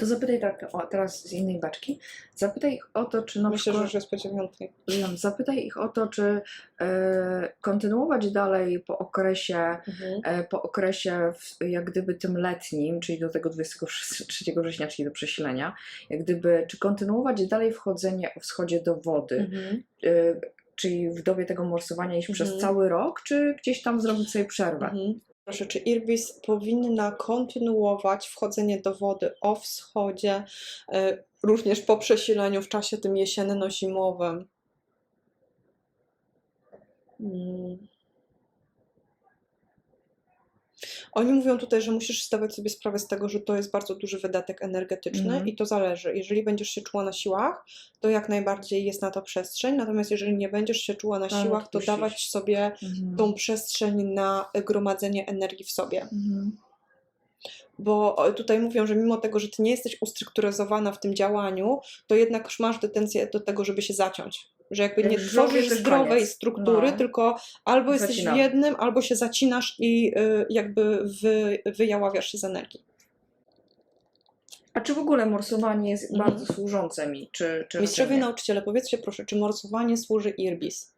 To zapytaj tak, o, teraz z innej baczki. Zapytaj ich o to, czy na Myślę, że przykład... już jest dziewiątej. Wiem, Zapytaj ich o to, czy e, kontynuować dalej po okresie, Mhm. e, po okresie w, jak gdyby tym letnim, czyli do tego 23 września, czyli do przesilenia, jak gdyby, czy kontynuować dalej wchodzenie o wschodzie do wody, Mhm. e, czyli w dobie tego morsowania iść przez Mhm. cały rok, czy gdzieś tam zrobić sobie przerwę? Mhm. Czy Irbis powinna kontynuować wchodzenie do wody o wschodzie, e, również po przesileniu w czasie tym jesienno-zimowym? Mm. Oni mówią tutaj, że musisz zdawać sobie sprawę z tego, że to jest bardzo duży wydatek energetyczny Mhm. i to zależy. Jeżeli będziesz się czuła na siłach, to jak najbardziej jest na to przestrzeń, natomiast jeżeli nie będziesz się czuła na Ale siłach, to odpuścić. dawać sobie Mhm. tą przestrzeń na gromadzenie energii w sobie. Mhm. Bo tutaj mówią, że mimo tego, że ty nie jesteś ustrukturyzowana w tym działaniu, to jednak już masz tendencję do tego, żeby się zaciąć. Że jakby Jak nie tworzysz to jest zdrowej koniec. struktury, No. tylko albo jesteś Zacinam. w jednym, albo się zacinasz i y, jakby wy, wyjaławiasz się z energii. A czy w ogóle morsowanie jest Mhm. bardzo służące mi? Czy, czy Mistrzowie raczej nie? nauczyciele, powiedzcie proszę, czy morsowanie służy Irbis?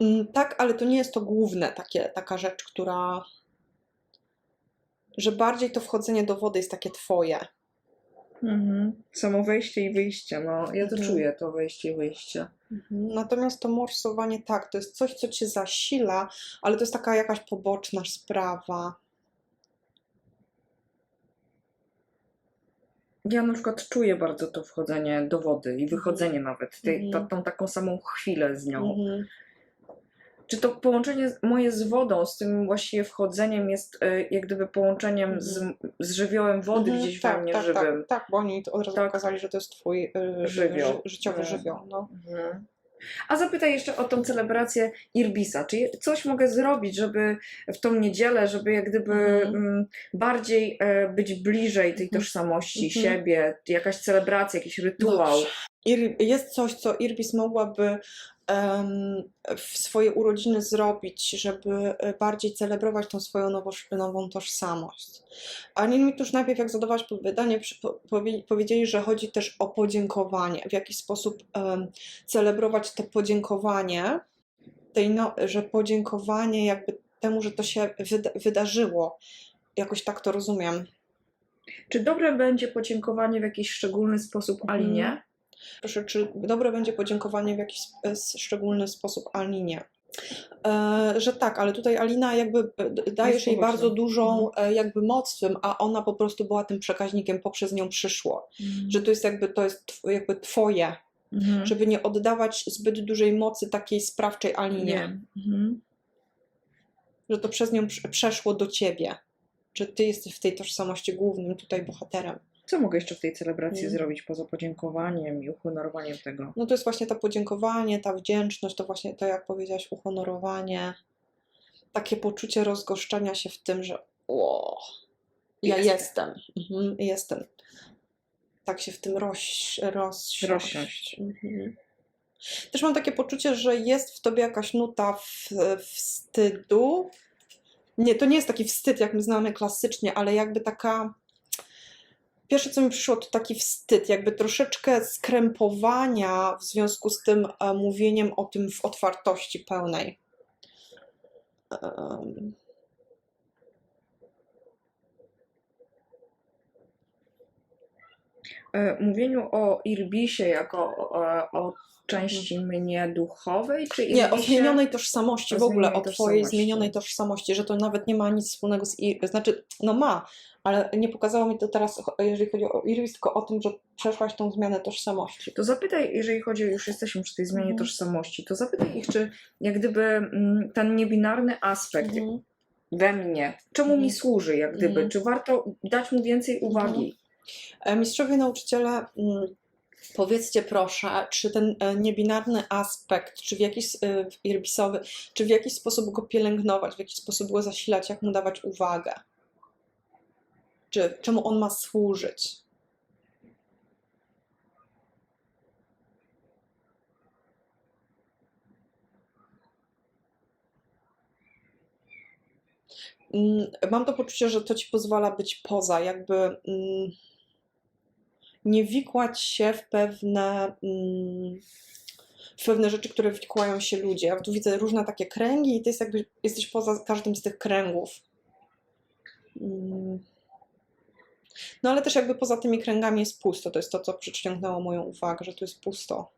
Mm, Tak, ale to nie jest to główne takie, taka rzecz, która. że bardziej to wchodzenie do wody jest takie twoje. Mhm. Samo wejście i wyjście, no ja to Mhm. czuję, to wejście i wyjście. Mhm. Natomiast to morsowanie, tak, to jest coś, co cię zasila, ale to jest taka jakaś poboczna sprawa. Ja na przykład czuję bardzo to wchodzenie do wody i wychodzenie nawet, tej, Mhm. ta, tą taką samą chwilę z nią. Mhm. Czy to połączenie moje z wodą, z tym właściwie wchodzeniem jest e, jak gdyby połączeniem z, z żywiołem wody Mhm, gdzieś tak, we mnie tak, żywym? Tak, tak, bo oni od razu Tak. pokazali, że to jest twój y, Żywioł. ży, życiowy Mhm. żywioł. No. Mhm. A zapytaj jeszcze o tą celebrację Irbisa. Czy coś mogę zrobić, żeby w tą niedzielę, żeby jak gdyby Mhm. mm, bardziej e, być bliżej tej Mhm. tożsamości Mhm. siebie, jakaś celebracja, jakiś rytuał? Dobrze. Jest coś, co Irbis mogłaby w swoje urodziny zrobić, żeby e, bardziej celebrować tą swoją nowo, nową tożsamość. A mi tuż najpierw, jak zadawałaś pytanie, powiedzieli, że chodzi też o podziękowanie. W jaki sposób celebrować to podziękowanie, tej no, że podziękowanie jakby temu, że to się wyda wydarzyło. Jakoś tak to rozumiem. Czy dobre będzie podziękowanie w jakiś szczególny sposób Mhm. Alinie? Proszę, czy dobre będzie podziękowanie w jakiś szczególny sposób Alinie? E, że tak, ale tutaj Alina jakby e, dajesz jej bardzo dużą e, jakby moc w tym, a ona po prostu była tym przekaźnikiem, poprzez nią przyszło. Że to jest jakby, to jest jakby twoje, Mhm. żeby nie oddawać zbyt dużej mocy takiej sprawczej Alinie, Nie. Mhm. że to przez nią prz- przeszło do ciebie, że ty jesteś w tej tożsamości głównym tutaj bohaterem. Co mogę jeszcze w tej celebracji Mhm. zrobić poza podziękowaniem i uhonorowaniem tego? No to jest właśnie to podziękowanie, ta wdzięczność, to właśnie to, jak powiedziałaś, uhonorowanie, takie poczucie rozgoszczenia się w tym, że o, ja Jestem. jestem, mhm, jestem. Tak się w tym roz, rozsiąść. Rozsiąść. Mhm. Też mam takie poczucie, że jest w tobie jakaś nuta w, wstydu. Nie, to nie jest taki wstyd, jak my znamy klasycznie, ale jakby taka. Pierwsze, co mi przyszło, to taki wstyd, jakby troszeczkę skrępowania w związku z tym e, mówieniem o tym w otwartości pełnej. Em, Mówieniu o Irbisie jako o, części mnie duchowej, czy Mhm. Nie, o Irbisie- zmienionej tożsamości, o w ogóle o twojej zmienionej tożsamości, że to nawet nie ma nic wspólnego z Ir... Znaczy, no ma, ale nie pokazało mi to teraz, jeżeli chodzi o Iris, tylko o tym, że przeszłaś tą zmianę tożsamości. To zapytaj, jeżeli chodzi, już jesteśmy przy tej zmianie Mhm. tożsamości, to zapytaj ich, czy jak gdyby mm, ten niebinarny aspekt Mhm. we mnie, czemu Mhm. mi służy, jak gdyby, Mhm. czy warto dać mu więcej uwagi? E, Mistrzowie nauczyciele, mm, powiedzcie proszę, czy ten e, niebinarny aspekt, czy w jakiś e, irbisowy, czy w jakiś sposób go pielęgnować, w jakiś sposób go zasilać, jak mu dawać uwagę? Czy czemu on ma służyć? mm, mam to poczucie, że to ci pozwala być poza, jakby mm, nie wikłać się w pewne, mm, w pewne rzeczy, które wikłają się ludzie. Ja tu widzę różne takie kręgi i ty jest jakby, jesteś poza każdym z tych kręgów. Mm. No ale też jakby poza tymi kręgami jest pusto. To jest to, co przyciągnęło moją uwagę, że tu jest pusto.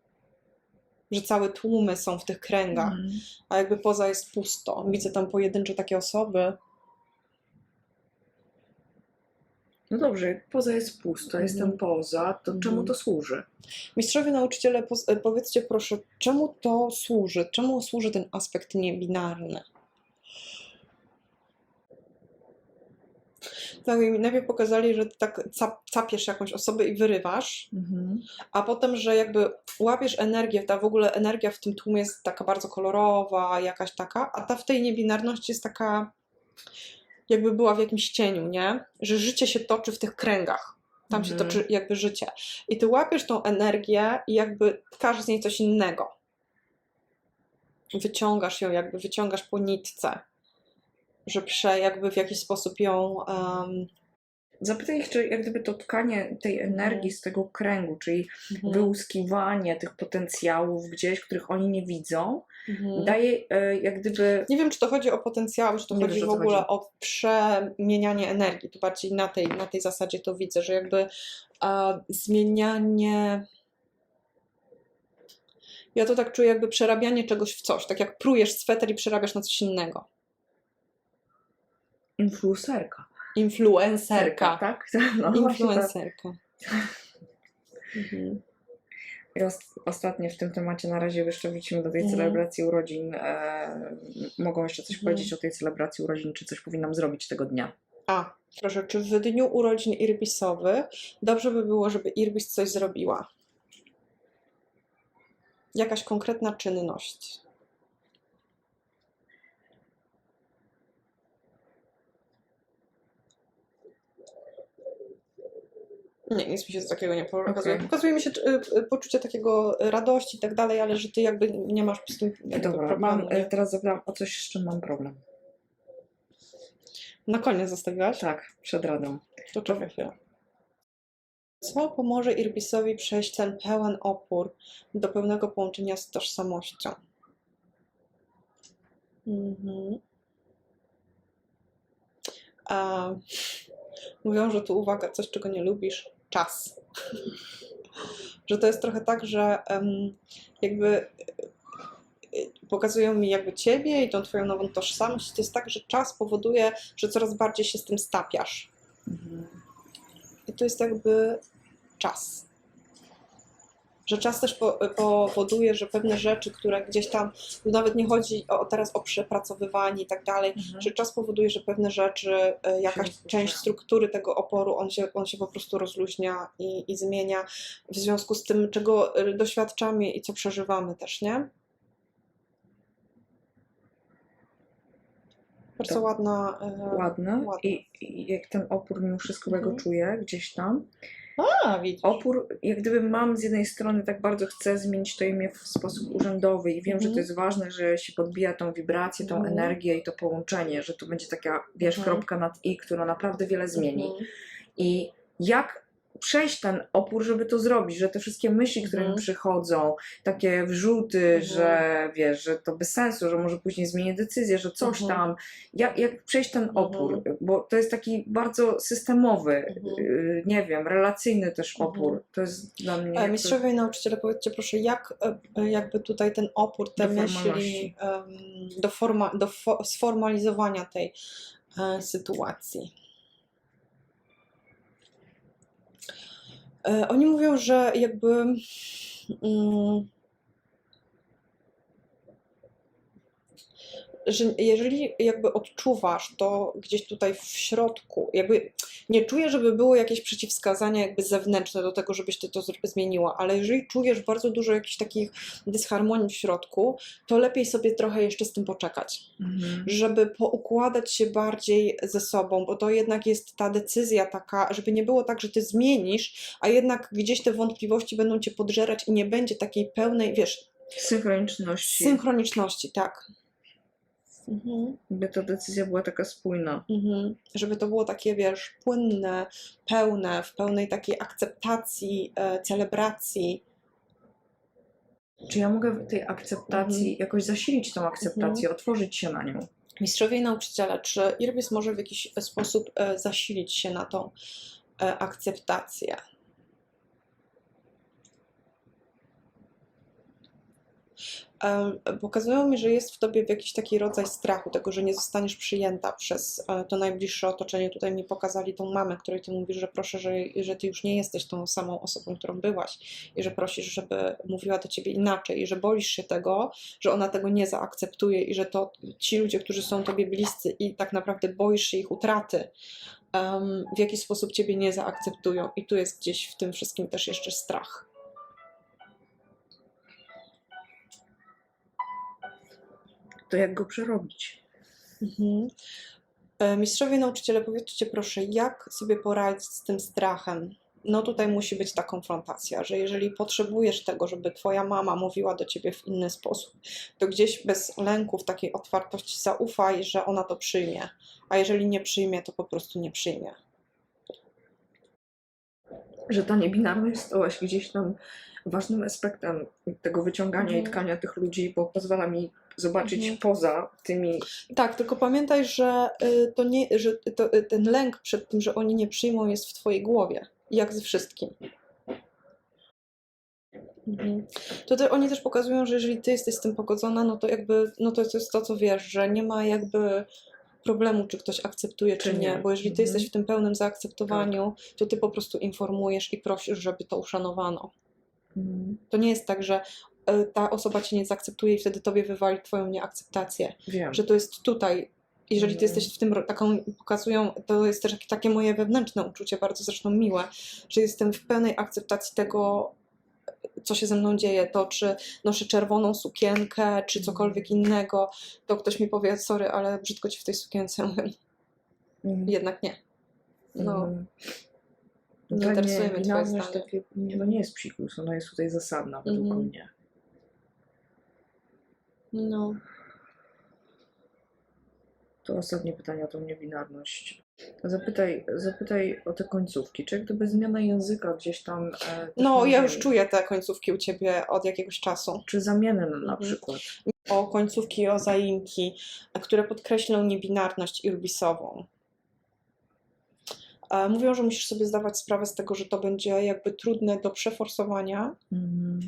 Że całe tłumy są w tych kręgach Mhm. a jakby poza jest pusto. Widzę tam pojedyncze takie osoby. No dobrze, jak poza jest pusto, Mhm. jestem poza, to Mhm. czemu to służy? Mistrzowie nauczyciele, e, powiedzcie proszę, czemu to służy? Czemu służy ten aspekt niebinarny? Tak, mi najpierw pokazali, że tak cap, capiesz jakąś osobę i wyrywasz, Mhm. a potem, że jakby łapiesz energię, ta w ogóle energia w tym tłumie jest taka bardzo kolorowa, jakaś taka, a ta w tej niebinarności jest taka, jakby była w jakimś cieniu, nie? Że życie się toczy w tych kręgach. Tam się Mhm. toczy jakby życie. I ty łapiesz tą energię i jakby tkasz z niej coś innego. Wyciągasz ją, jakby wyciągasz po nitce. Że prze, jakby w jakiś sposób ją. Um, Zapytaj ich, czy jak gdyby to tkanie tej energii z tego kręgu, czyli mhm, wyłuskiwanie tych potencjałów gdzieś, których oni nie widzą, mhm. daje e, jak gdyby. Nie wiem, czy to chodzi o potencjał, czy to Nie chodzi wiesz, w ogóle chodzi. o przemienianie energii. Tu bardziej na tej, na tej zasadzie to widzę, że jakby e, zmienianie. Ja to tak czuję, jakby przerabianie czegoś w coś. Tak jak prujesz sweter i przerabiasz na coś innego. Influencerka. Influencerka. tak? No, tak. Influencerka. Mhm. Ostatnie w tym temacie, na razie jeszcze wrócimy do tej Mhm. celebracji urodzin. E, mogą jeszcze coś Mhm. powiedzieć o tej celebracji urodzin, czy coś powinnam zrobić tego dnia? A, proszę, czy w dniu urodzin Irbisowych dobrze by było, żeby Irbis coś zrobiła? Jakaś konkretna czynność. Nie, nic mi się takiego nie pokazuje. Okej. Pokazuje mi się y, y, poczucie takiego radości i tak dalej, ale że ty jakby nie masz z tym Dobra, problemu. mam, nie? teraz zapytam o coś, z czym mam problem. Na koniec zostawiłaś? Tak, przed radą. To czekaj chwilę. Co pomoże Irbisowi przejść ten pełen opór do pełnego połączenia z tożsamością? Mhm. A, mówią, że tu uwaga, coś czego nie lubisz, czas. że to jest trochę tak, że jakby e, pokazują mi jakby ciebie i tą twoją nową tożsamość. To jest tak, że czas powoduje, że coraz bardziej się z tym stapiasz. Mhm. I to jest jakby czas. Że czas też po, powoduje, że pewne rzeczy, które gdzieś tam, nawet nie chodzi o, teraz o przepracowywanie i tak dalej, Mhm. że czas powoduje, że pewne rzeczy, e, jakaś część struktury tego oporu, on się, on się po prostu rozluźnia i, i zmienia w związku z tym, czego e, doświadczamy i co przeżywamy też, nie? Bardzo To- ładna. e, Ładne. ładne. I, I jak ten opór mimo wszystko ja go Mhm. czuję gdzieś tam. A, widzisz. Opór, jak gdyby mam z jednej strony tak bardzo chcę zmienić to imię w sposób urzędowy i wiem, że Mhm. to jest ważne, że się podbija tą wibrację, tą Mhm. energię i to połączenie, że to będzie taka, wiesz, Mhm. kropka nad i, która naprawdę wiele zmieni. Mhm. I jak przejść ten opór, żeby to zrobić, że te wszystkie myśli, które Mhm. mi przychodzą, takie wrzuty, Mhm. że wiesz, że to bez sensu, że może później zmienię decyzję, że coś Mhm. tam, jak, jak przejść ten Mhm. opór, bo to jest taki bardzo systemowy, Mhm. y, nie wiem, relacyjny też Mhm. opór. To jest dla mnie... E, Mistrzowie i nauczyciele, powiedzcie proszę, jak e, jakby tutaj ten opór, te Do myśli do, forma, do fo, sformalizowania tej e, sytuacji? E, Oni mówią, że jakby mm, że jeżeli jakby odczuwasz to gdzieś tutaj w środku, jakby nie czuję, żeby było jakieś przeciwwskazania jakby zewnętrzne do tego, żebyś ty to zmieniła, ale jeżeli czujesz bardzo dużo jakichś takich dysharmonii w środku, to lepiej sobie trochę jeszcze z tym poczekać Mhm. żeby poukładać się bardziej ze sobą, bo to jednak jest ta decyzja taka, żeby nie było tak, że ty zmienisz, a jednak gdzieś te wątpliwości będą cię podżerać i nie będzie takiej pełnej, wiesz, Synchroniczności. synchroniczności, tak. Mhm. By ta decyzja była taka spójna. Mhm. Żeby to było takie, wiesz, płynne, pełne, w pełnej takiej akceptacji, e, celebracji. Czy ja mogę w tej akceptacji Mhm. jakoś zasilić tą akceptację, otworzyć się na nią? Mistrzowie i nauczyciele, czy Irbis może w jakiś sposób e, zasilić się na tą e, akceptację? Em, Pokazują mi, że jest w tobie jakiś taki rodzaj strachu, tego, że nie zostaniesz przyjęta przez e, to najbliższe otoczenie. Tutaj mi pokazali tą mamę, której ty mówisz, że proszę, że, że ty już nie jesteś tą samą osobą, którą byłaś i że prosisz, żeby mówiła do ciebie inaczej i że boisz się tego, że ona tego nie zaakceptuje i że to ci ludzie, którzy są tobie bliscy i tak naprawdę boisz się ich utraty, w jaki sposób ciebie nie zaakceptują. I tu jest gdzieś w tym wszystkim też jeszcze strach. To jak go przerobić? Mhm. E, Mistrzowie nauczyciele, powiedzcie proszę, jak sobie poradzić z tym strachem? No tutaj musi być ta konfrontacja, że jeżeli potrzebujesz tego, żeby twoja mama mówiła do ciebie w inny sposób, to gdzieś bez lęków, takiej otwartości zaufaj, że ona to przyjmie. A jeżeli nie przyjmie, to po prostu nie przyjmie. Że ta niebinarność stała się gdzieś tam ważnym aspektem tego wyciągania i Mhm. tkania tych ludzi, bo pozwala mi zobaczyć Mhm. poza tymi Tak, tylko pamiętaj, że, y, to nie, że to, y, ten lęk przed tym, że oni nie przyjmą, jest w twojej głowie. Jak ze wszystkim. Mhm. Tutaj oni też pokazują, że jeżeli ty jesteś z tym pogodzona, no to jakby, no to jest to, co wiesz, że nie ma jakby problemu, czy ktoś akceptuje, czy, Czy nie. nie. Bo jeżeli ty Mhm. jesteś w tym pełnym zaakceptowaniu, to ty po prostu informujesz i prosisz, żeby to uszanowano. To nie jest tak, że y, ta osoba cię nie zaakceptuje i wtedy tobie wywali twoją nieakceptację wiem. że to jest tutaj. Jeżeli ty Mhm. jesteś w tym, taką pokazują, to jest też takie moje wewnętrzne uczucie, bardzo zresztą miłe, że jestem w pełnej akceptacji tego, co się ze mną dzieje, to czy noszę czerwoną sukienkę, czy cokolwiek innego, to ktoś mi powie, sorry, ale brzydko ci w tej sukience, Mhm. jednak nie. No, Mhm. nie Ta interesuje mnie twoje zdanie. takie, nie, to nie jest psikus, ona jest tutaj zasadna według Mhm. mnie. no. To ostatnie pytanie o tą niebinarność. Zapytaj, zapytaj o te końcówki. Czy jak gdyby zmiana języka gdzieś tam. E, no, ja już czuję te końcówki u ciebie od jakiegoś czasu. Czy zamienę na Mhm. przykład? o końcówki, o zaimki, które podkreślą niebinarność irbisową. E, Mówią, że musisz sobie zdawać sprawę z tego, że to będzie jakby trudne do przeforsowania Mhm.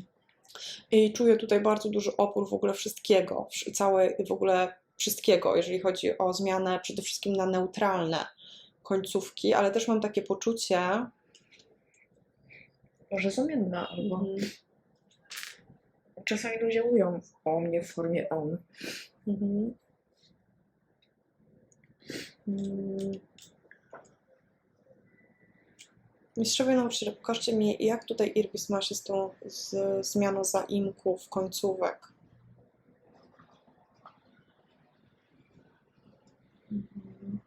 i czuję tutaj bardzo duży opór w ogóle wszystkiego, wsz- całe w ogóle wszystkiego, jeżeli chodzi o zmianę przede wszystkim na neutralne końcówki, ale też mam takie poczucie, Może zamienna, albo mhm, czasami ludzie mówią o mnie w formie on. Mhm. Mm. Mistrzowie nauczyciele, pokażcie mi, jak tutaj Irbis ma się z tą z zmianą zaimków, końcówek. Mhm.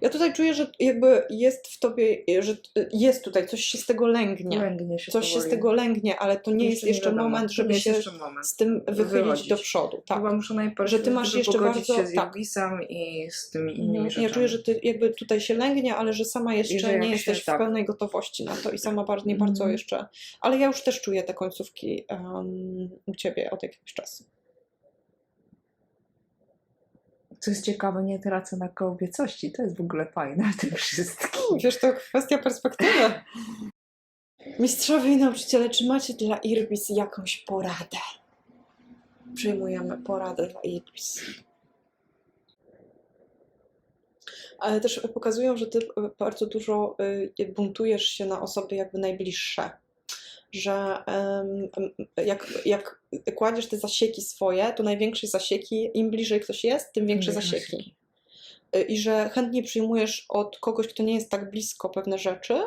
Ja tutaj czuję, że jakby jest w tobie, że jest tutaj, coś się z tego lęgnie. Lęgnie się Coś się z powoli. tego lęgnie, ale to nie jest jeszcze moment, żeby się moment. z tym wychylić wychodzić. do przodu. Tak. Chyba muszę najpierw Że ty masz jeszcze bardzo- się z tak. Irbisem i z tymi innymi Mhm. rzeczami. Ja czuję, że ty jakby tutaj się lęgnie, ale że sama jeszcze że nie jesteś się- w tak. pełnej gotowości na to i sama bardzo, nie bardzo Mhm. jeszcze. Ale ja już też czuję te końcówki em, u ciebie od jakiegoś czasu. Co jest ciekawe, nie tracę na kobiecości. To jest w ogóle fajne w tym wszystkim. Wiesz, to kwestia perspektywy. Mistrzowie i nauczyciele, czy macie dla Irbis jakąś poradę? Przyjmujemy poradę dla Irbis. Ale też pokazują, że ty bardzo dużo y, buntujesz się na osoby jakby najbliższe. Że em, jak, jak kładziesz te zasieki swoje, to największe zasieki, im bliżej ktoś jest, tym większe zasieki. Y, i że chętnie przyjmujesz od kogoś, kto nie jest tak blisko pewne rzeczy,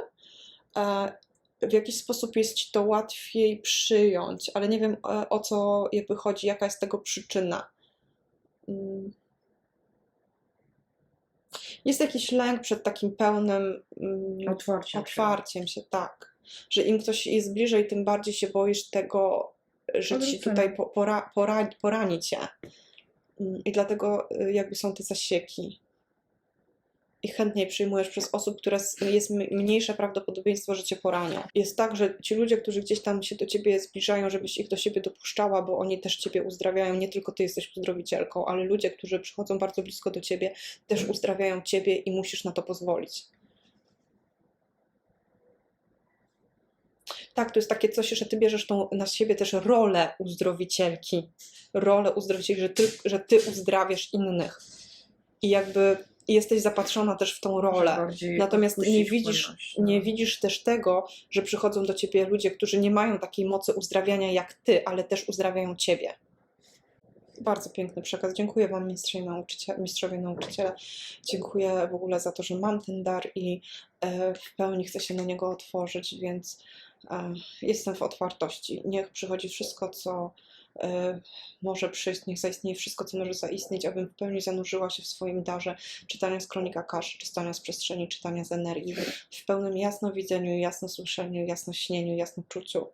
e, w jakiś sposób jest ci to łatwiej przyjąć, ale nie wiem e, o co jakby chodzi, jaka jest tego przyczyna. Mm. Jest jakiś lęk przed takim pełnym mm, Otwarciem. otwarciem się, tak. Że im ktoś jest bliżej, tym bardziej się boisz tego, że ci tutaj po, pora, pora, porani cię. Mm, I dlatego y, jakby są te zasieki. I chętniej przyjmujesz przez osób, które jest mniejsze prawdopodobieństwo, że cię poranią. Jest tak, że ci ludzie, którzy gdzieś tam się do ciebie zbliżają, żebyś ich do siebie dopuszczała, bo oni też ciebie uzdrawiają, nie tylko ty jesteś uzdrowicielką, ale ludzie, którzy przychodzą bardzo blisko do ciebie, też uzdrawiają ciebie i musisz na to pozwolić. Tak, to jest takie coś, że ty bierzesz tą, na siebie też rolę uzdrowicielki. Rolę uzdrowicielki, że ty, że ty uzdrawiasz innych. I jakby jesteś zapatrzona też w tą rolę. Natomiast nie widzisz, płynność, no. nie widzisz też tego, że przychodzą do ciebie ludzie, którzy nie mają takiej mocy uzdrawiania jak ty, ale też uzdrawiają ciebie. Bardzo piękny przekaz. Dziękuję Wam, mistrzowie nauczyciele, mistrzowie nauczyciele. Dziękuję w ogóle za to, że mam ten dar i e, w pełni chcę się na niego otworzyć, więc jestem w otwartości. Niech przychodzi wszystko, co e, może przyjść, niech zaistnieje wszystko, co może zaistnieć, abym w pełni zanurzyła się w swoim darze czytania z kronika kaszy, czytania z przestrzeni, czytania z energii, w pełnym jasnowidzeniu, jasnosłyszeniu, jasnośnieniu, jasnoczuciu.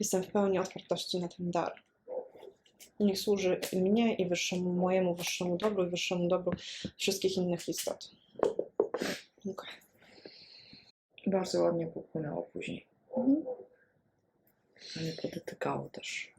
Jestem w pełni otwartości na ten dar. Niech służy mnie, i wyższemu, mojemu wyższemu dobru, i wyższemu dobru wszystkich innych istot. Dziękuję. Bardzo ładnie popłynęło później. Mhm. A nie podotykało też.